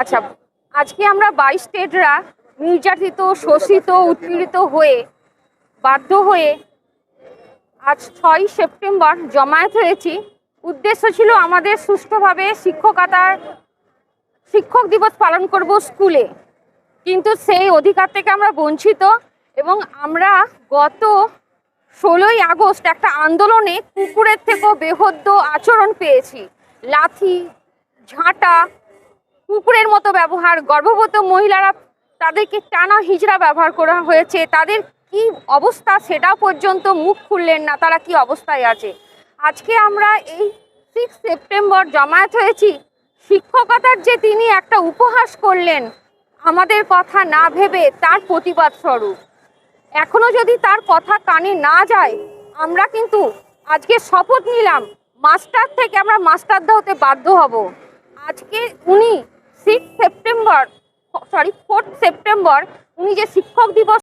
আচ্ছা আজকে আমরা বাইশ স্টেটরা নির্যাতিত, শোষিত, উৎপীড়িত হয়ে বাধ্য হয়ে আজ ছয় সেপ্টেম্বর জমায়েত হয়েছি। উদ্দেশ্য ছিল আমাদের সুষ্ঠুভাবে শিক্ষকতার শিক্ষক দিবস পালন করব স্কুলে। কিন্তু সেই অধিকার থেকে আমরা বঞ্চিত এবং আমরা গত ষোলোই আগস্ট একটা আন্দোলনে কুকুরের থেকেও বেহদ্য আচরণ পেয়েছি। লাথি, ঝাঁটা কুকুরের মতো ব্যবহার, গর্ভবতী মহিলারা তাদেরকে টানা হিজড়া ব্যবহার করা হয়েছে। তাদের কি অবস্থা সেটা পর্যন্ত মুখ খুললেন না, তারা কি অবস্থায় আছে? আজকে আমরা এই সিক্স সেপ্টেম্বর জমায়েত হয়েছি। শিক্ষকতার যে তিনি একটা উপহাস করলেন, আমাদের কথা না ভেবে তার প্রতিবাদ স্বরূপ। এখনও যদি তার কথা কানে না যায়, আমরা কিন্তু আজকে শপথ নিলাম, মাস্টার থেকে আমরা মাস্টারদা হতে বাধ্য হব। আজকে উনি six September sorry fourth September উনি যে শিক্ষক দিবস